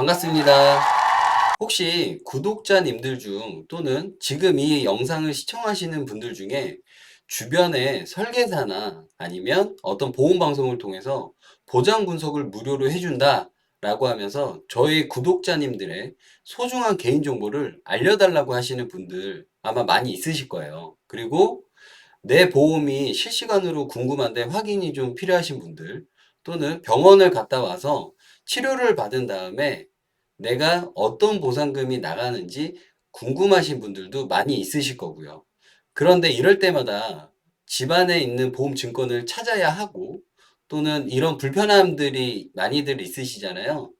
반갑습니다. 혹시 구독자님들 중 또는 지금 이 영상을 시청하시는 분들 중에 주변에 설계사나 아니면 어떤 보험 방송을 통해서 보장 분석을 무료로 해준다 라고 하면서 저희 구독자님들의 소중한 개인정보를 알려달라고 하시는 분들 아마 많이 있으실 거예요. 그리고 내 보험이 실시간으로 궁금한데 확인이 좀 필요하신 분들 또는 병원을 갔다 와서 치료를 받은 다음에 내가 어떤 보상금이 나가는지 궁금하신 분들도 많이 있으실 거고요. 그런데 이럴 때마다 집안에 있는 보험 증권을 찾아야 하고 또는 이런 불편함들이 많이들 있으시잖아요.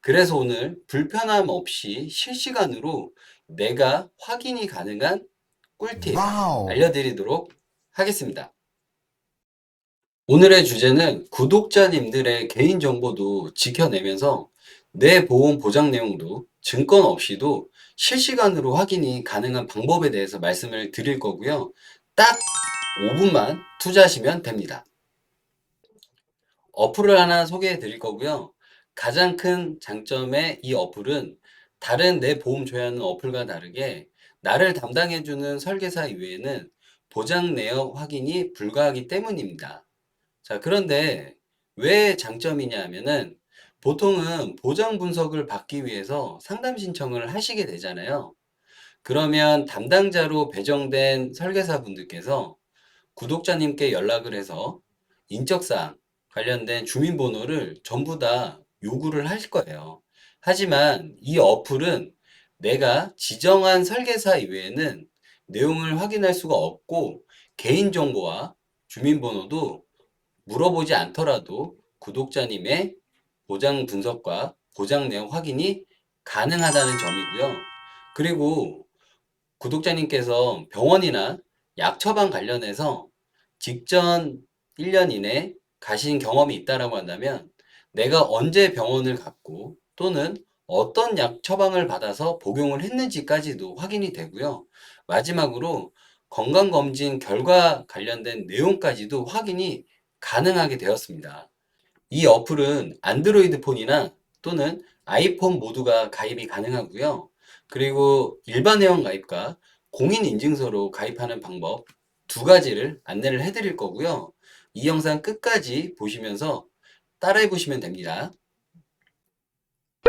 그래서 오늘 불편함 없이 실시간으로 내가 확인이 가능한 꿀팁 와우. 알려드리도록 하겠습니다. 오늘의 주제는 구독자님들의 개인정보도 지켜내면서 내 보험 보장 내용도 증권 없이도 실시간으로 확인이 가능한 방법에 대해서 말씀을 드릴 거고요. 딱 5분만 투자하시면 됩니다. 어플을 하나 소개해 드릴 거고요. 가장 큰 장점의 이 어플은 다른 내 보험 조회하는 어플과 다르게 나를 담당해주는 설계사 이외에는 보장 내역 확인이 불가하기 때문입니다. 자, 그런데 왜 장점이냐 하면은 보통은 보장 분석을 받기 위해서 상담 신청을 하시게 되잖아요. 그러면 담당자로 배정된 설계사 분들께서 구독자님께 연락을 해서 인적사항 관련된 주민번호를 전부 다 요구를 하실 거예요. 하지만 이 어플은 내가 지정한 설계사 이외에는 내용을 확인할 수가 없고 개인정보와 주민번호도 물어보지 않더라도 구독자님의 보장 분석과 보장 내용 확인이 가능하다는 점이고요. 그리고 구독자님께서 병원이나 약 처방 관련해서 직전 1년 이내 가신 경험이 있다라고 한다면 내가 언제 병원을 갔고 또는 어떤 약 처방을 받아서 복용을 했는지까지도 확인이 되고요. 마지막으로 건강검진 결과 관련된 내용까지도 확인이 가능하게 되었습니다. 이 어플은 안드로이드 폰이나 또는 아이폰 모두가 가입이 가능하고요. 그리고 일반 회원 가입과 공인 인증서로 가입하는 방법 두 가지를 안내를 해드릴 거고요. 이 영상 끝까지 보시면서 따라해 보시면 됩니다.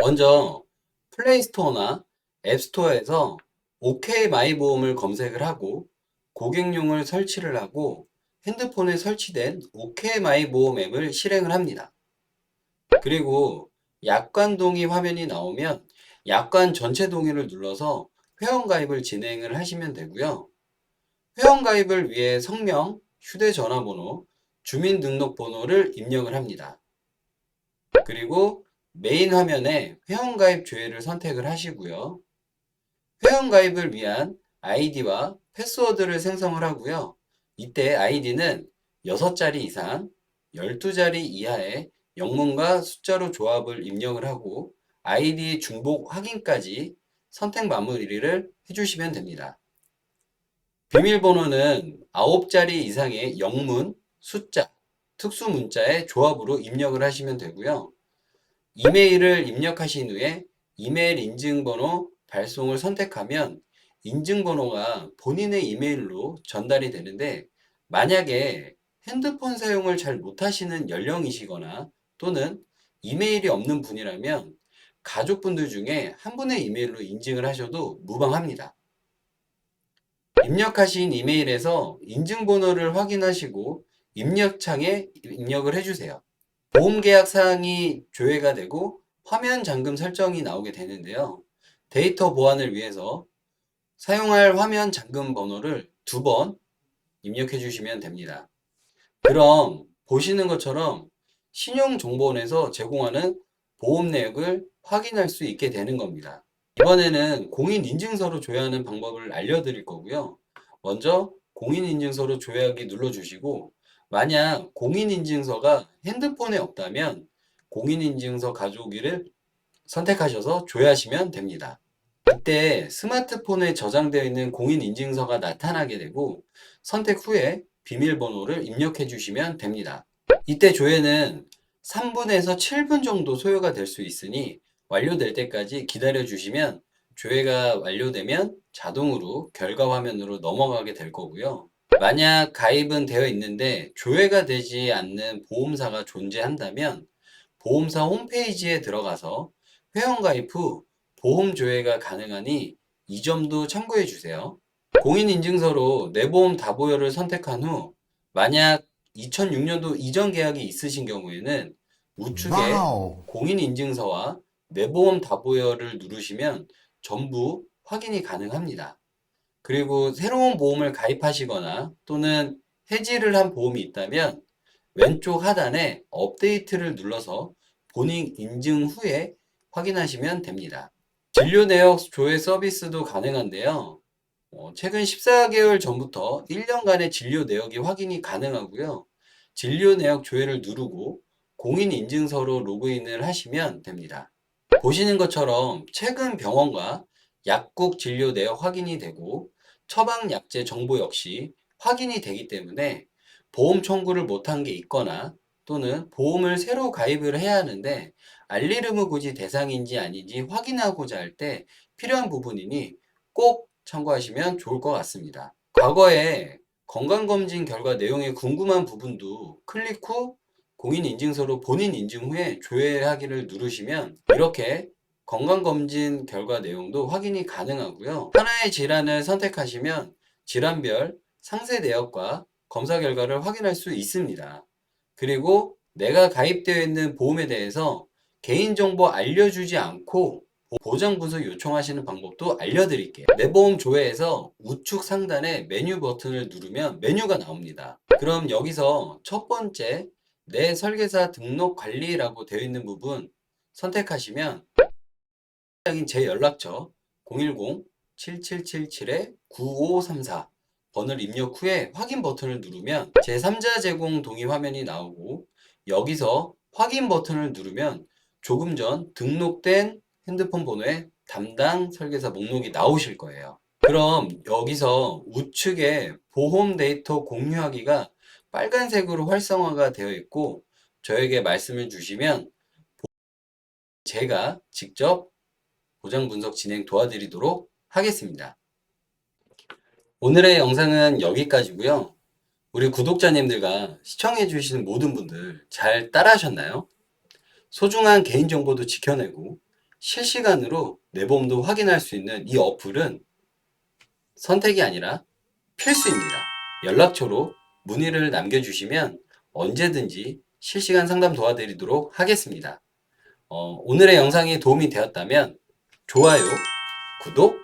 먼저 플레이스토어나 앱스토어에서 OK 마이보험을 검색을 하고 고객용을 설치를 하고 핸드폰에 설치된 OK 마이보험 앱을 실행을 합니다. 그리고 약관 동의 화면이 나오면 약관 전체 동의를 눌러서 회원가입을 진행을 하시면 되고요. 회원가입을 위해 성명, 휴대전화번호, 주민등록번호를 입력을 합니다. 그리고 메인 화면에 회원가입 조회를 선택을 하시고요. 회원가입을 위한 아이디와 패스워드를 생성을 하고요. 이때 아이디는 6자리 이상, 12자리 이하의 영문과 숫자로 조합을 입력을 하고 아이디 중복 확인까지 선택 마무리를 해주시면 됩니다. 비밀번호는 9자리 이상의 영문, 숫자, 특수 문자의 조합으로 입력을 하시면 되고요. 이메일을 입력하신 후에 이메일 인증번호 발송을 선택하면 인증번호가 본인의 이메일로 전달이 되는데 만약에 핸드폰 사용을 잘 못하시는 연령이시거나 또는 이메일이 없는 분이라면 가족분들 중에 한 분의 이메일로 인증을 하셔도 무방합니다. 입력하신 이메일에서 인증번호를 확인하시고 입력창에 입력을 해주세요. 보험계약 사항이 조회가 되고 화면 잠금 설정이 나오게 되는데요. 데이터 보안을 위해서 사용할 화면 잠금 번호를 두 번 입력해 주시면 됩니다. 그럼 보시는 것처럼 신용정보원에서 제공하는 보험 내역을 확인할 수 있게 되는 겁니다. 이번에는 공인인증서로 조회하는 방법을 알려드릴 거고요. 먼저 공인인증서로 조회하기 눌러주시고 만약 공인인증서가 핸드폰에 없다면 공인인증서 가져오기를 선택하셔서 조회하시면 됩니다. 이때 스마트폰에 저장되어 있는 공인인증서가 나타나게 되고 선택 후에 비밀번호를 입력해 주시면 됩니다. 이때 조회는 3분에서 7분 정도 소요가 될 수 있으니 완료될 때까지 기다려 주시면 조회가 완료되면 자동으로 결과 화면으로 넘어가게 될 거고요. 만약 가입은 되어 있는데 조회가 되지 않는 보험사가 존재한다면 보험사 홈페이지에 들어가서 회원 가입 후 보험 조회가 가능하니 이 점도 참고해 주세요. 공인인증서로 내보험 다보여를 선택한 후 만약 2006년도 이전 계약이 있으신 경우에는 우측에 와우. 공인인증서와 내보험 다보여를 누르시면 전부 확인이 가능합니다. 그리고 새로운 보험을 가입하시거나 또는 해지를 한 보험이 있다면 왼쪽 하단에 업데이트를 눌러서 본인 인증 후에 확인하시면 됩니다. 진료 내역 조회 서비스도 가능한데요. 어, 최근 14개월 전부터 1년간의 진료 내역이 확인이 가능하고요. 진료 내역 조회를 누르고 공인 인증서로 로그인을 하시면 됩니다. 보시는 것처럼 최근 병원과 약국 진료 내역 확인이 되고 처방 약제 정보 역시 확인이 되기 때문에 보험 청구를 못한 게 있거나 또는 보험을 새로 가입을 해야 하는데 알리르무 고지 대상인지 아닌지 확인하고자 할 때 필요한 부분이니 꼭 참고하시면 좋을 것 같습니다. 과거에 건강검진 결과 내용에 궁금한 부분도 클릭 후 공인인증서로 본인 인증 후에 조회하기를 누르시면 이렇게 건강검진 결과 내용도 확인이 가능하고요. 하나의 질환을 선택하시면 질환별 상세 내역과 검사 결과를 확인할 수 있습니다. 그리고 내가 가입되어 있는 보험에 대해서 개인정보 알려주지 않고 보장 분석 요청하시는 방법도 알려드릴게요. 내 보험 조회에서 우측 상단에 메뉴 버튼을 누르면 메뉴가 나옵니다. 그럼 여기서 첫 번째 내 설계사 등록 관리라고 되어 있는 부분 선택하시면 제 연락처 010-7777-9534 번호를 입력 후에 확인 버튼을 누르면 제3자 제공 동의 화면이 나오고 여기서 확인 버튼을 누르면 조금 전 등록된 핸드폰 번호에 담당 설계사 목록이 나오실 거예요. 그럼 여기서 우측에 보험 데이터 공유하기가 빨간색으로 활성화가 되어 있고 저에게 말씀을 주시면 제가 직접 보장 분석 진행 도와드리도록 하겠습니다. 오늘의 영상은 여기까지고요. 우리 구독자님들과 시청해 주시는 모든 분들 잘 따라하셨나요? 소중한 개인정보도 지켜내고 실시간으로 내보험도 확인할 수 있는 이 어플은 선택이 아니라 필수입니다. 연락처로 문의를 남겨주시면 언제든지 실시간 상담 도와드리도록 하겠습니다. 어, 오늘의 영상이 도움이 되었다면 좋아요, 구독,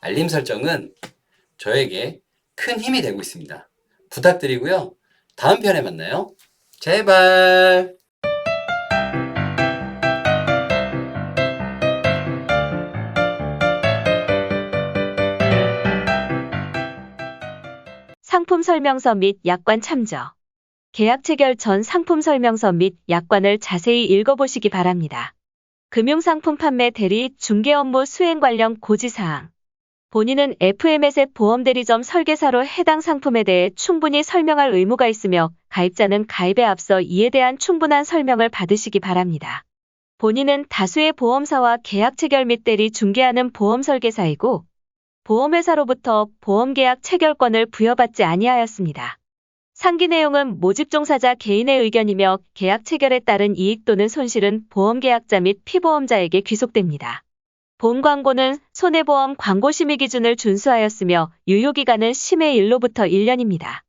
알림 설정은 저에게 큰 힘이 되고 있습니다. 부탁드리고요. 다음 편에 만나요. 제발. 상품 설명서 및 약관 참조. 계약 체결 전 상품 설명서 및 약관을 자세히 읽어보시기 바랍니다. 금융상품 판매 대리 중개 업무 수행 관련 고지사항. 본인은 FMSF 보험 대리점 설계사로 해당 상품에 대해 충분히 설명할 의무가 있으며 가입자는 가입에 앞서 이에 대한 충분한 설명을 받으시기 바랍니다. 본인은 다수의 보험사와 계약 체결 및 대리 중개하는 보험 설계사이고 보험회사로부터 보험계약 체결권을 부여받지 아니하였습니다. 상기 내용은 모집 종사자 개인의 의견이며 계약 체결에 따른 이익 또는 손실은 보험계약자 및 피보험자에게 귀속됩니다. 본 광고는 손해보험 광고 심의 기준을 준수하였으며 유효기간은 심의 일로부터 1년입니다.